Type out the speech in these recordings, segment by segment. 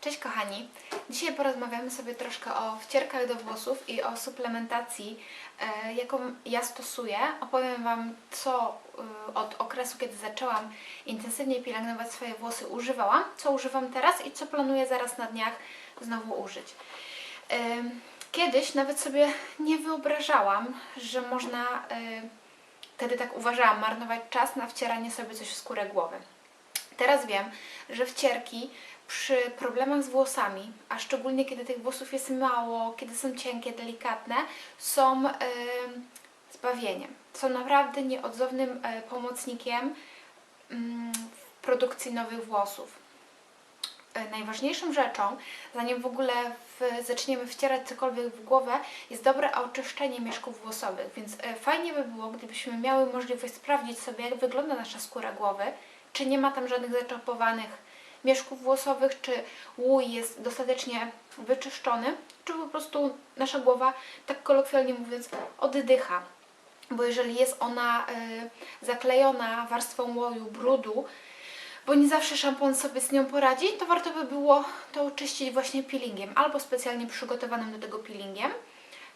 Cześć kochani! Dzisiaj porozmawiamy sobie troszkę o wcierkach do włosów i o suplementacji, e, jaką ja stosuję. Opowiem Wam, co e, od okresu, kiedy zaczęłam intensywnie pielęgnować swoje włosy, używałam, co używam teraz i co planuję zaraz na dniach znowu użyć. E, Kiedyś nawet sobie nie wyobrażałam, że można, wtedy tak uważałam, marnować czas na wcieranie sobie coś w skórę głowy. Teraz wiem, że wcierki przy problemach z włosami, a szczególnie kiedy tych włosów jest mało, kiedy są cienkie, delikatne, są em, zbawieniem. Są naprawdę nieodzownym e, pomocnikiem mm, w produkcji nowych włosów. E, Najważniejszą rzeczą, zanim w ogóle w, zaczniemy wcierać cokolwiek w głowę, jest dobre oczyszczenie mieszków włosowych. Więc e, fajnie by było, gdybyśmy miały możliwość sprawdzić sobie, jak wygląda nasza skóra głowy, czy nie ma tam żadnych zaczepowanych mieszków włosowych, czy łój jest dostatecznie wyczyszczony, czy po prostu nasza głowa, tak kolokwialnie mówiąc, oddycha. Bo jeżeli jest ona y, zaklejona warstwą łoju, brudu, bo nie zawsze szampon sobie z nią poradzi, to warto by było to oczyścić właśnie peelingiem, albo specjalnie przygotowanym do tego peelingiem,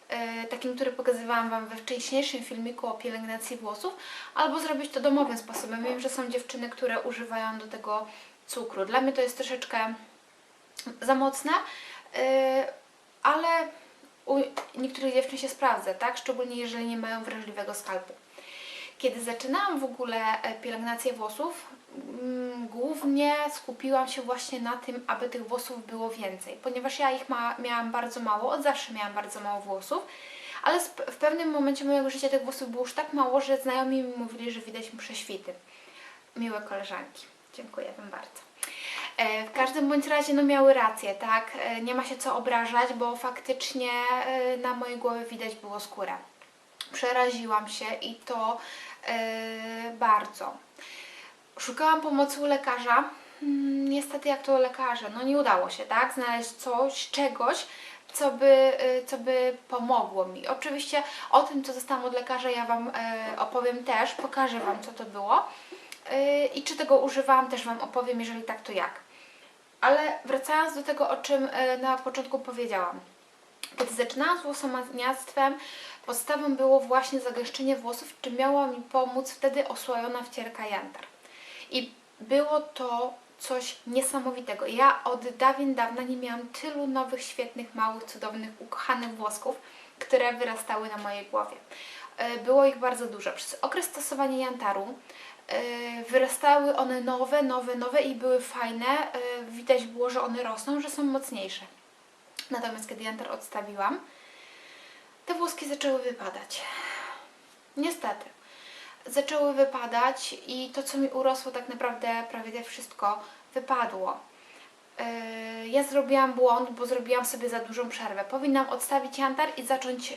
e, takim, który pokazywałam Wam we wcześniejszym filmiku o pielęgnacji włosów, albo zrobić to domowym sposobem. Wiem, że są dziewczyny, które używają do tego cukru. Dla mnie to jest troszeczkę za mocne, e, ale u niektórych dziewczyn się sprawdza, tak? Szczególnie jeżeli nie mają wrażliwego skalpu. Kiedy zaczynałam w ogóle e, pielęgnację włosów, mm, głównie skupiłam się właśnie na tym, aby tych włosów było więcej, ponieważ ja ich ma, miałam bardzo mało, od zawsze miałam bardzo mało włosów, ale w pewnym momencie mojego życia tych włosów było już tak mało, że znajomi mi mówili, że widać mi prześwity. Miłe koleżanki, dziękuję Wam bardzo. E, W każdym bądź razie no miały rację, tak? E, Nie ma się co obrażać, bo faktycznie e, na mojej głowie widać było skórę. Przeraziłam się i to bardzo. Szukałam pomocy u lekarza. Mm, Niestety jak to u lekarza, no nie udało się, tak? Znaleźć coś, czegoś, co by, co by pomogło mi. Oczywiście o tym, co dostałam od lekarza, ja Wam opowiem też, pokażę Wam, co to było. Y, I czy tego używałam, też Wam opowiem, jeżeli tak, to jak. Ale wracając do tego, o czym e, na początku powiedziałam. Kiedy zaczynałam z włosomaniactwem, podstawą było właśnie zagęszczenie włosów, czy miała mi pomóc wtedy osłojona wcierka jantar. I było to coś niesamowitego. Ja od dawien dawna nie miałam tylu nowych, świetnych, małych, cudownych, ukochanych włosków, które wyrastały na mojej głowie. E, Było ich bardzo dużo. Przez okres stosowania jantaru wyrastały one nowe, nowe, nowe i były fajne. E, Widać było, że one rosną, że są mocniejsze. Natomiast kiedy jantar odstawiłam, te włoski zaczęły wypadać. Niestety. Zaczęły wypadać i to, co mi urosło, tak naprawdę prawie wszystko wypadło. Yy, Ja zrobiłam błąd, bo zrobiłam sobie za dużą przerwę. Powinnam odstawić jantar i zacząć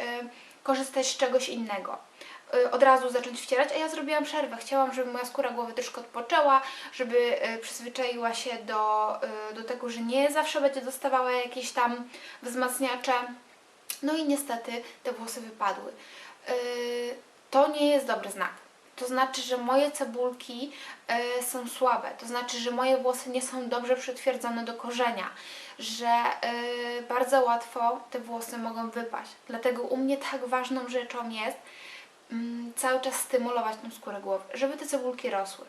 korzystać z czegoś innego. Yy, Od razu zacząć wcierać, a ja zrobiłam przerwę. Chciałam, żeby moja skóra głowy troszkę odpoczęła, żeby yy, przyzwyczaiła się do, yy, do tego, że nie zawsze będzie dostawała jakieś tam wzmacniacze. No i niestety te włosy wypadły. To nie jest dobry znak. To znaczy, że moje cebulki są słabe. To znaczy, że moje włosy nie są dobrze przytwierdzone do korzenia. Że bardzo łatwo te włosy mogą wypaść. Dlatego u mnie tak ważną rzeczą jest cały czas stymulować tą skórę głowy, żeby te cebulki rosły.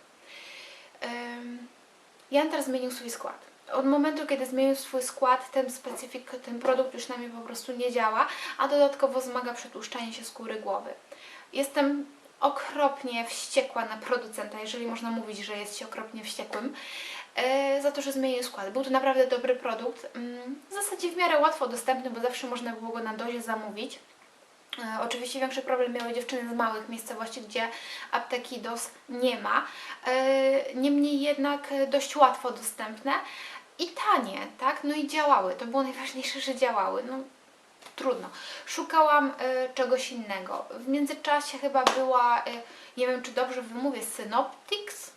Jantar zmienił swój skład. Od momentu, kiedy zmienił swój skład, ten specyfik, ten produkt już na mnie po prostu nie działa, a dodatkowo wzmaga przetłuszczanie się skóry głowy. Jestem okropnie wściekła na producenta, jeżeli można mówić, że jest się okropnie wściekłym, e, za to, że zmienił skład. Był to naprawdę dobry produkt, mm, w zasadzie w miarę łatwo dostępny, bo zawsze można było go na dozie zamówić. E, Oczywiście większy problem miały dziewczyny z małych miejscowości, gdzie apteki DOS nie ma. E, Niemniej jednak dość łatwo dostępne i tanie, tak? No i działały. To było najważniejsze, że działały. No trudno. Szukałam e, czegoś innego. W międzyczasie chyba była, nie wiem czy dobrze wymówię, Synoptics?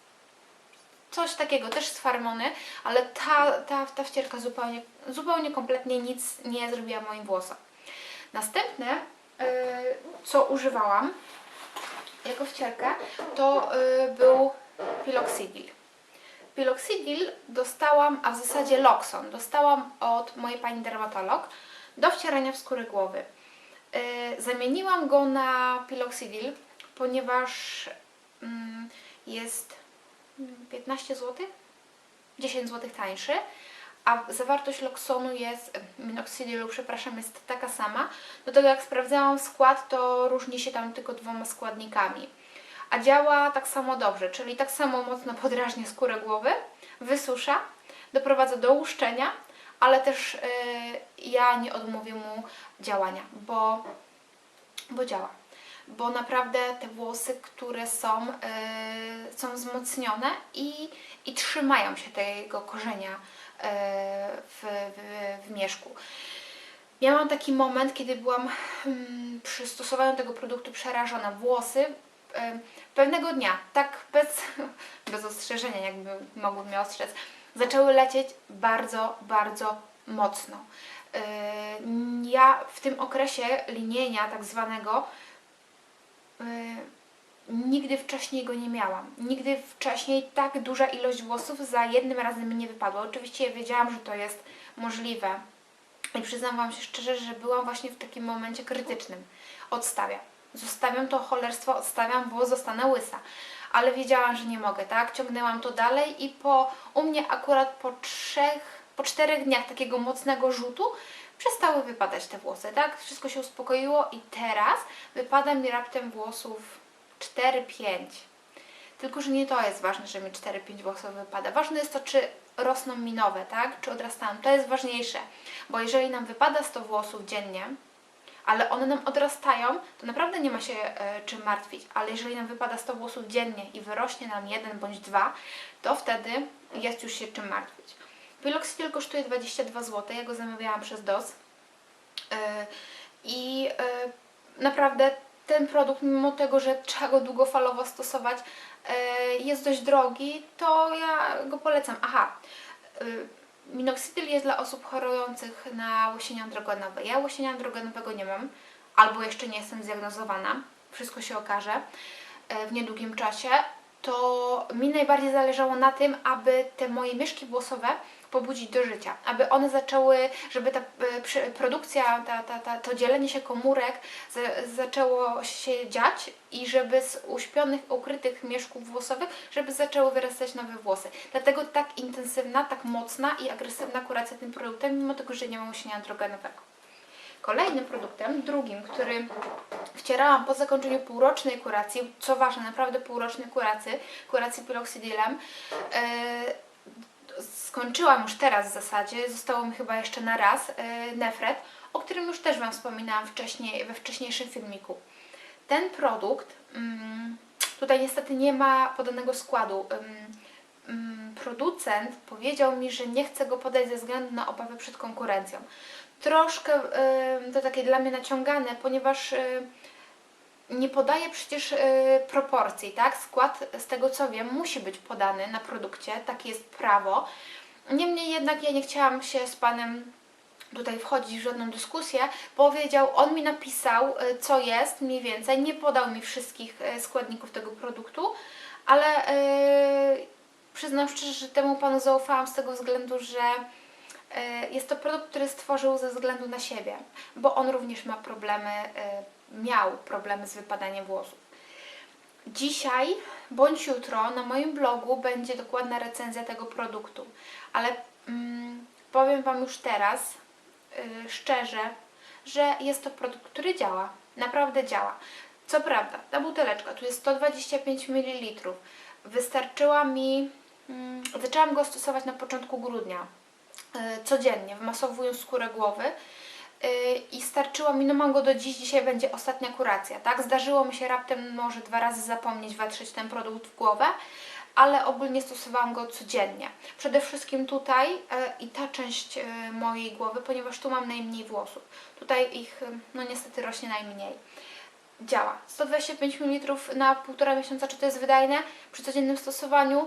Coś takiego, też z Farmony, ale ta, ta, ta wcierka zupełnie, zupełnie kompletnie nic nie zrobiła moim włosom. Następne, co używałam jako wcierkę, to e, był Piloxidil. Piloxidil dostałam, a w zasadzie Loxon, dostałam od mojej pani dermatolog do wcierania w skórę głowy. Yy, zamieniłam go na Piloxidil, ponieważ mm, jest mm, 15 zł, 10 zł tańszy, a zawartość Loxonu jest, minoxidilu, przepraszam, jest taka sama. Do tego jak sprawdzałam skład, to różni się tam tylko dwoma składnikami. A działa tak samo dobrze, czyli tak samo mocno podrażnia skórę głowy, wysusza, doprowadza do łuszczenia, ale też yy, ja nie odmówię mu działania, bo, bo działa. Bo naprawdę te włosy, które są, yy, są wzmocnione i, i trzymają się tego korzenia w, w, w mieszku. Miałam taki moment, kiedy byłam mm, przy stosowaniu tego produktu przerażona. Włosy pewnego dnia, tak bez, bez ostrzeżenia, jakby mogły mnie ostrzec, zaczęły lecieć bardzo, bardzo mocno. Ja w tym okresie linienia tak zwanego nigdy wcześniej go nie miałam. Nigdy wcześniej tak duża ilość włosów za jednym razem mi nie wypadła. Oczywiście wiedziałam, że to jest możliwe. I przyznam Wam się szczerze, że byłam właśnie w takim momencie krytycznym. Odstawiam. Zostawiam to cholerstwo, odstawiam, bo zostanę łysa. Ale wiedziałam, że nie mogę, tak? Ciągnęłam to dalej i po, u mnie akurat po trzech, po czterech dniach takiego mocnego rzutu przestały wypadać te włosy, tak? Wszystko się uspokoiło i teraz wypada mi raptem włosów 4-5. Tylko, że nie to jest ważne, że mi 4-5 włosów wypada. Ważne jest to, czy rosną mi nowe, tak? Czy odrastają. To jest ważniejsze, bo jeżeli nam wypada 100 włosów dziennie, ale one nam odrastają, to naprawdę nie ma się e, czym martwić. Ale jeżeli nam wypada 100 włosów dziennie i wyrośnie nam jeden bądź dwa, to wtedy jest już się czym martwić. Piloxytil kosztuje 22 zł, ja go zamawiałam przez DOS. E, I e, naprawdę ten produkt, mimo tego, że trzeba go długofalowo stosować, e, jest dość drogi, to ja go polecam. Aha, e, minoxidil jest dla osób chorujących na łysienie androgonowe. Ja łysienia androgenowego nie mam, albo jeszcze nie jestem zdiagnozowana. Wszystko się okaże e, w niedługim czasie. To mi najbardziej zależało na tym, aby te moje mieszki włosowe pobudzić do życia, aby one zaczęły, żeby ta e, produkcja, ta, ta, ta, to dzielenie się komórek za, zaczęło się dziać i żeby z uśpionych, ukrytych mieszków włosowych, żeby zaczęły wyrastać nowe włosy. Dlatego tak intensywna, tak mocna i agresywna kuracja tym produktem, mimo tego, że nie ma łysienia androgenowego. Kolejnym produktem, drugim, który wcierałam po zakończeniu półrocznej kuracji, co ważne, naprawdę półrocznej kuracji, kuracji piloxidilem, yy, skończyłam już teraz w zasadzie, zostało mi chyba jeszcze na raz yy, Nefret, o którym już też Wam wspominałam wcześniej, we wcześniejszym filmiku. Ten produkt, mm, tutaj niestety nie ma podanego składu. Producent powiedział mi, że nie chce go podać ze względu na obawy przed konkurencją. Troszkę to takie dla mnie naciągane, ponieważ y, nie podaje przecież y, proporcji, tak? Skład, z tego co wiem, musi być podany na produkcie, takie jest prawo. Niemniej jednak ja nie chciałam się z Panem tutaj wchodzić w żadną dyskusję. Powiedział, on mi napisał, y, co jest mniej więcej, nie podał mi wszystkich y, składników tego produktu, ale y, przyznam szczerze, że temu Panu zaufałam z tego względu, że jest to produkt, który stworzył ze względu na siebie, bo on również ma problemy, y, miał problemy z wypadaniem włosów. Dzisiaj bądź jutro na moim blogu będzie dokładna recenzja tego produktu, ale mm, powiem Wam już teraz y, szczerze, że jest to produkt, który działa, naprawdę działa. Co prawda, ta buteleczka tu jest 125 ml, wystarczyła mi, mm, zaczęłam go stosować na początku grudnia, codziennie, wmasowując skórę głowy y, i starczyło mi, no mam go do dziś, dzisiaj będzie ostatnia kuracja, tak? Zdarzyło mi się raptem może dwa razy zapomnieć, wetrzeć ten produkt w głowę, ale ogólnie stosowałam go codziennie. Przede wszystkim tutaj e, i ta część mojej głowy, ponieważ tu mam najmniej włosów. Tutaj ich, no niestety rośnie najmniej. Działa. 125 ml na półtora miesiąca, czy to jest wydajne przy codziennym stosowaniu?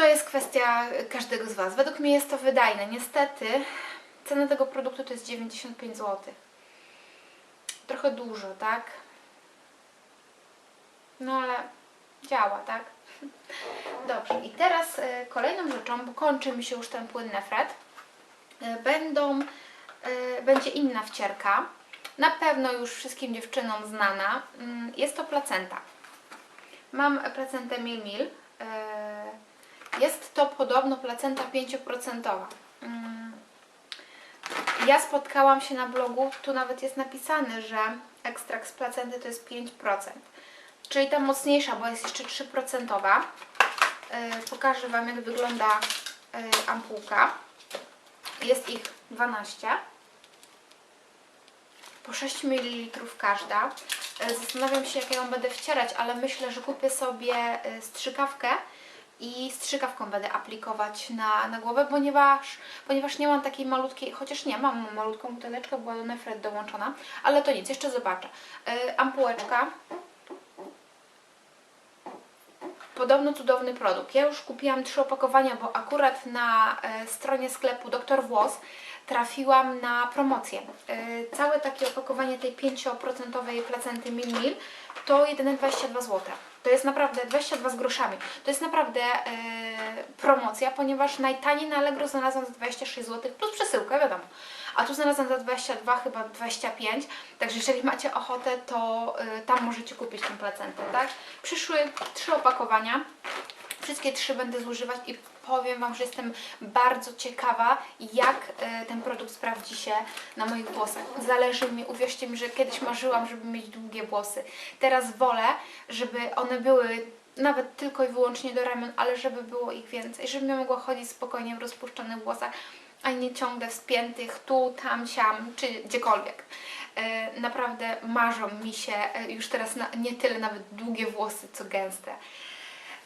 To jest kwestia każdego z Was. Według mnie jest to wydajne. Niestety cena tego produktu to jest 95 zł. Trochę dużo, tak? No ale działa, tak? Dobrze, i teraz e, kolejną rzeczą, bo kończy mi się już ten płyn nefret, e, będą, e, będzie inna wcierka. Na pewno już wszystkim dziewczynom znana. Mm, Jest to placenta. Mam placentę Mil Mil. Jest to podobno placenta 5%. Mm, Ja spotkałam się na blogu, tu nawet jest napisane, że ekstrakt z placenty to jest 5%. Czyli ta mocniejsza, bo jest jeszcze 3%. E, Pokażę Wam, jak wygląda e, ampułka. Jest ich 12 po 6 ml każda. E, Zastanawiam się, jak ją będę wcierać, ale myślę, że kupię sobie strzykawkę i strzykawką będę aplikować na, na głowę, ponieważ, ponieważ nie mam takiej malutkiej, chociaż nie, mam malutką buteleczkę, była do nefret dołączona, ale to nic, jeszcze zobaczę. E, Ampułeczka. Podobno cudowny produkt. Ja już kupiłam trzy opakowania, bo akurat na e, stronie sklepu Dr. Włos trafiłam na promocję. E, całe takie opakowanie tej 5% placenty Mil Mil to jedyne 22 zł. To jest naprawdę 22 z groszami. To jest naprawdę e, promocja, ponieważ najtaniej na Allegro znalazłam za 26 zł plus przesyłkę, wiadomo. A tu znalazłam za 22, chyba 25. Także jeżeli macie ochotę, to e, tam możecie kupić tę placentę, tak? Przyszły trzy opakowania. Wszystkie trzy będę zużywać i powiem Wam, że jestem bardzo ciekawa, jak e, ten produkt sprawdzi się na moich włosach. Zależy mi, uwierzcie mi, że kiedyś marzyłam, żeby mieć długie włosy. Teraz wolę, żeby one były nawet tylko i wyłącznie do ramion, ale żeby było ich więcej, żebym mogła chodzić spokojnie w rozpuszczonych włosach, a nie ciągle spiętych tu, tam, siam, czy gdziekolwiek. E, Naprawdę marzą mi się e, już teraz nie tyle nawet długie włosy, co gęste.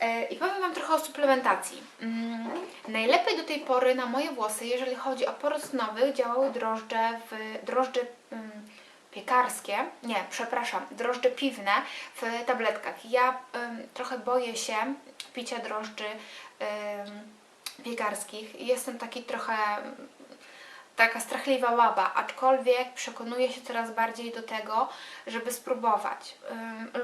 E, I powiem Wam trochę o suplementacji. Mm, najlepiej do tej pory na moje włosy, jeżeli chodzi o porost nowych, działały drożdże, w, drożdże mm, piekarskie, nie, przepraszam, drożdże piwne w tabletkach. Ja trochę boję się picia drożdży piekarskich. Jestem taki trochę taka strachliwa łaba, aczkolwiek przekonuję się coraz bardziej do tego, żeby spróbować.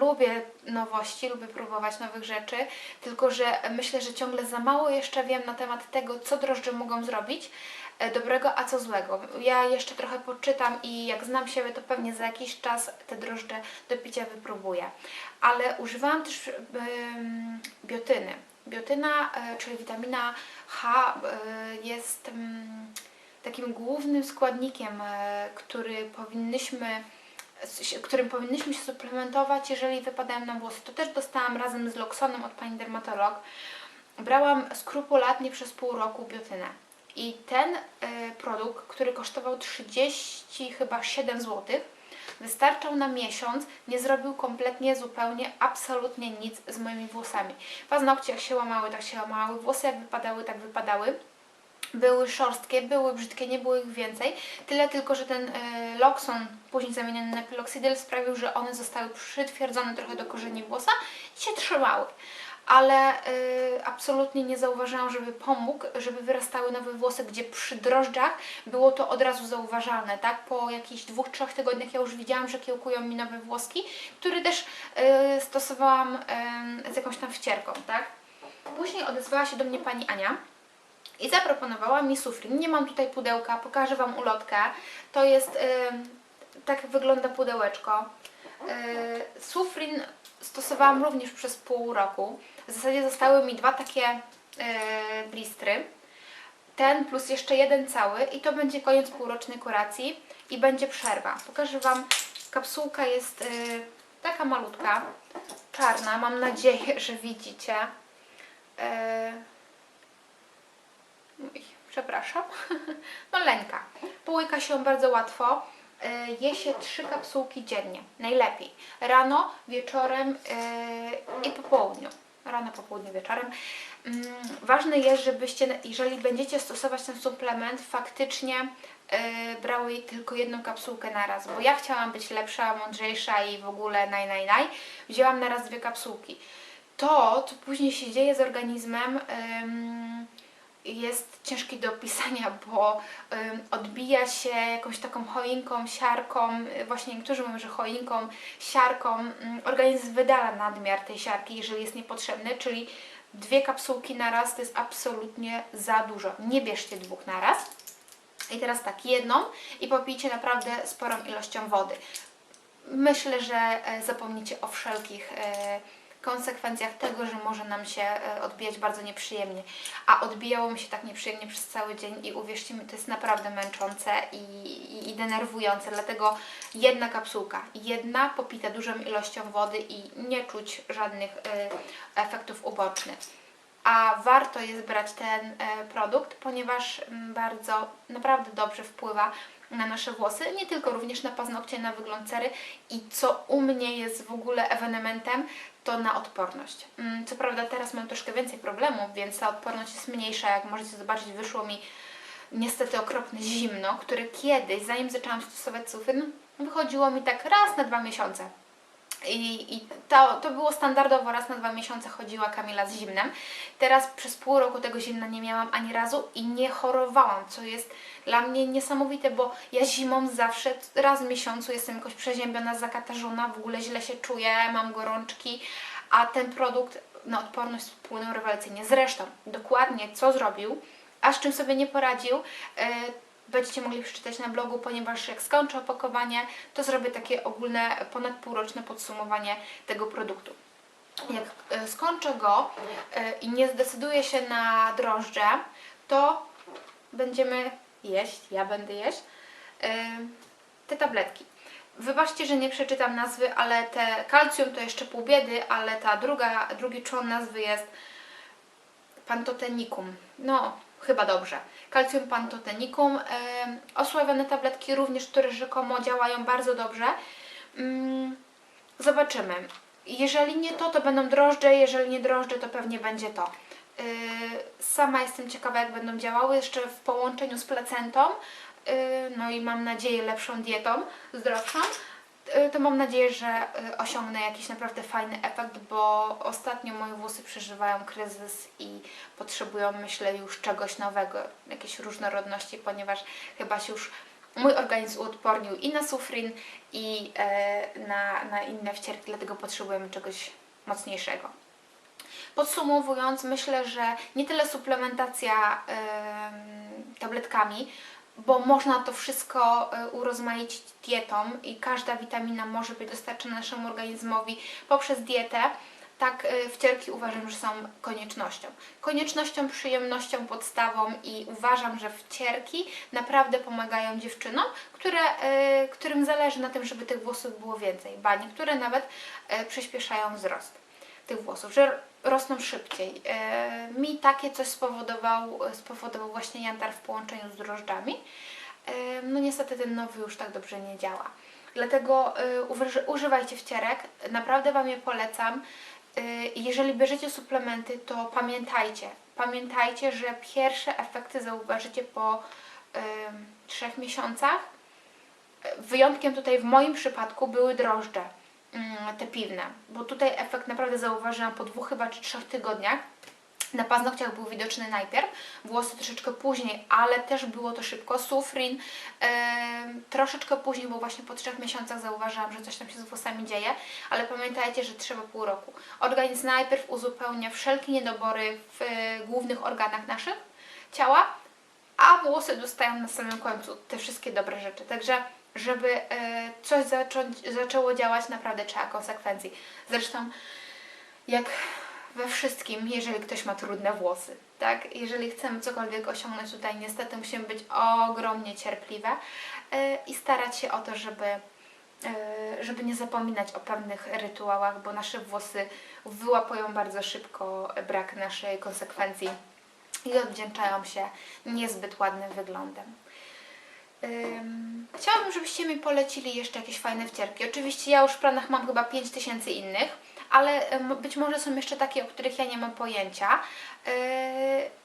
Lubię nowości, lubię próbować nowych rzeczy, tylko że myślę, że ciągle za mało jeszcze wiem na temat tego, co drożdże mogą zrobić e, dobrego, a co złego. Ja jeszcze trochę poczytam i jak znam siebie, to pewnie za jakiś czas te drożdże do picia wypróbuję. Ale używałam też biotyny. Biotyna, e, czyli witamina H e, jest... takim głównym składnikiem, e, który powinnyśmy, którym powinnyśmy się suplementować, jeżeli wypadają nam włosy. To też dostałam razem z Loxonem od pani dermatolog. Brałam skrupulatnie przez pół roku biotynę. I ten e, produkt, który kosztował 30 chyba 7 zł, wystarczał na miesiąc, nie zrobił kompletnie, zupełnie, absolutnie nic z moimi włosami. Paznokcie jak się łamały, tak się łamały, włosy jak wypadały, tak wypadały były szorstkie, były brzydkie, nie było ich więcej. Tyle tylko, że ten e, Loxon, później zamieniony na Piloxydyl, sprawił, że one zostały przytwierdzone trochę do korzeni włosa i się trzymały. Ale e, absolutnie nie zauważyłam, żeby pomógł, żeby wyrastały nowe włosy, gdzie przy drożdżach było to od razu zauważalne, tak? Po jakichś dwóch, trzech tygodniach ja już widziałam, że kiełkują mi nowe włoski, które też e, stosowałam e, z jakąś tam wcierką, tak? Później odezwała się do mnie pani Ania, i zaproponowała mi sufrin. Nie mam tutaj pudełka, pokażę Wam ulotkę. To jest, y, tak wygląda pudełeczko. Y, sufrin stosowałam również przez pół roku. W zasadzie zostały mi dwa takie y, blistry. Ten plus jeszcze jeden cały i to będzie koniec półrocznej kuracji i będzie przerwa. Pokażę Wam, kapsułka jest y, taka malutka, czarna. Mam nadzieję, że widzicie. Y, Uj, przepraszam. No lęka. Połyka się bardzo łatwo. Y, Je się trzy kapsułki dziennie. Najlepiej. Rano, wieczorem yy, i po południu. Rano, po południu, wieczorem. Mm, Ważne jest, żebyście, jeżeli będziecie stosować ten suplement, faktycznie yy, brały tylko jedną kapsułkę na raz, bo ja chciałam być lepsza, mądrzejsza i w ogóle naj, naj, naj. Wzięłam na raz dwie kapsułki. To, co później się dzieje z organizmem, jest ciężki do opisania, bo odbija się jakąś taką choinką, siarką, y, właśnie niektórzy mówią, że choinką, siarką. Ym, organizm wydala nadmiar tej siarki, jeżeli jest niepotrzebny, czyli Dwie kapsułki na raz to jest absolutnie za dużo. Nie bierzcie dwóch na raz. I teraz tak, jedną i popijcie naprawdę sporą ilością wody. Myślę, że e, zapomnicie o wszelkich e, konsekwencjach tego, że może nam się e, odbijać bardzo nieprzyjemnie. A odbijało mi się tak nieprzyjemnie przez cały dzień i uwierzcie mi, to jest naprawdę męczące i, i, i denerwujące. Dlatego jedna kapsułka, jedna popita dużą ilością wody i nie czuć żadnych e, efektów ubocznych. A warto jest brać ten e, produkt, ponieważ mm, bardzo, naprawdę dobrze wpływa na nasze włosy, nie tylko również na paznokcie, na wygląd cery i co u mnie jest w ogóle ewenementem, to na odporność. Mm, Co prawda teraz mam troszkę więcej problemów, więc ta odporność jest mniejsza, jak możecie zobaczyć wyszło mi niestety okropne zimno, które kiedyś, zanim zaczęłam stosować sufyn, wychodziło mi tak raz na dwa miesiące. I, i to, to było standardowo, raz na dwa miesiące chodziła Kamila z zimnem. Teraz przez pół roku tego zimna nie miałam ani razu i nie chorowałam, co jest dla mnie niesamowite, bo ja zimą zawsze raz w miesiącu jestem jakoś przeziębiona, zakatarzona, w ogóle źle się czuję, mam gorączki, a ten produkt na odporność wpłynął rewelacyjnie. Zresztą, dokładnie co zrobił, a z czym sobie nie poradził, yy, będziecie mogli przeczytać na blogu, ponieważ jak skończę opakowanie, to zrobię takie ogólne, ponad półroczne podsumowanie tego produktu. Jak e, skończę go e, i nie zdecyduję się na drożdże, to będziemy jeść, ja będę jeść, e, te tabletki. Wybaczcie, że nie przeczytam nazwy, ale te kalcium to jeszcze pół biedy, ale ta druga, drugi człon nazwy jest pantotenicum. No, chyba dobrze. Calcium pantotenicum. Yy, osławione tabletki również, które rzekomo działają bardzo dobrze. Ym, zobaczymy. Jeżeli nie to, to będą drożdże, jeżeli nie drożdże, to pewnie będzie to. Yy, sama jestem ciekawa, jak będą działały, jeszcze w połączeniu z placentą. Yy, no i mam nadzieję lepszą dietą, zdrowszą y, to mam nadzieję, że y, osiągnę jakiś naprawdę fajny efekt, bo ostatnio moje włosy przeżywają kryzys i potrzebują, myślę, już czegoś nowego, jakiejś różnorodności, ponieważ chyba się już mój organizm uodpornił i na sufrin, i e, na, na inne wcierki, dlatego potrzebujemy czegoś mocniejszego. Podsumowując, myślę, że nie tyle suplementacja em, tabletkami, bo można to wszystko e, urozmaicić dietą i każda witamina może być dostarczona naszemu organizmowi poprzez dietę. Tak, e, wcierki uważam, że są koniecznością. Koniecznością, przyjemnością, podstawą i uważam, że wcierki naprawdę pomagają dziewczynom, które, e, którym zależy na tym, żeby tych włosów było więcej, ba niektóre nawet przyspieszają wzrost tych włosów, że rosną szybciej. E, mi takie coś spowodował, spowodował właśnie jantar w połączeniu z drożdżami. E, no niestety ten nowy już tak dobrze nie działa. Dlatego e, uży- używajcie wcierek, naprawdę Wam je polecam. Jeżeli bierzecie suplementy, to pamiętajcie, pamiętajcie, że pierwsze efekty zauważycie po trzech miesiącach. Wyjątkiem tutaj w moim przypadku były drożdże te piwne, bo tutaj efekt naprawdę zauważyłam po dwóch chyba czy trzech tygodniach. Na paznokciach był widoczny najpierw, włosy troszeczkę później, ale też było to szybko. Sufrin em, troszeczkę później, bo właśnie po trzech miesiącach zauważyłam, że coś tam się z włosami dzieje, ale pamiętajcie, że trzeba pół roku. Organizm najpierw uzupełnia wszelkie niedobory w e, głównych organach naszych ciała, a włosy dostają na samym końcu te wszystkie dobre rzeczy. Także, żeby e, coś zacząć, zaczęło działać, naprawdę trzeba konsekwencji. Zresztą, jak we wszystkim, jeżeli ktoś ma trudne włosy, tak? Jeżeli chcemy cokolwiek osiągnąć tutaj, niestety musimy być ogromnie cierpliwe e, i starać się o to, żeby e, żeby nie zapominać o pewnych rytuałach, bo nasze włosy wyłapują bardzo szybko brak naszej konsekwencji i odwdzięczają się niezbyt ładnym wyglądem. Ym, chciałabym, żebyście mi polecili jeszcze jakieś fajne wcierki. Oczywiście ja już w planach mam chyba 5000 innych, ale być może są jeszcze takie, o których ja nie mam pojęcia, yy,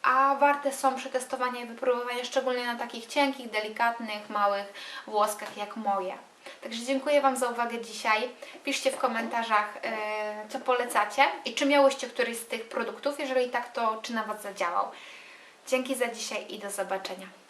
a warte są przetestowania i wypróbowania, szczególnie na takich cienkich, delikatnych, małych włoskach jak moje. Także dziękuję Wam za uwagę dzisiaj. Piszcie w komentarzach, yy, co polecacie i czy miałyście któryś z tych produktów. Jeżeli tak, to czy na Was zadziałał. Dzięki za dzisiaj i do zobaczenia.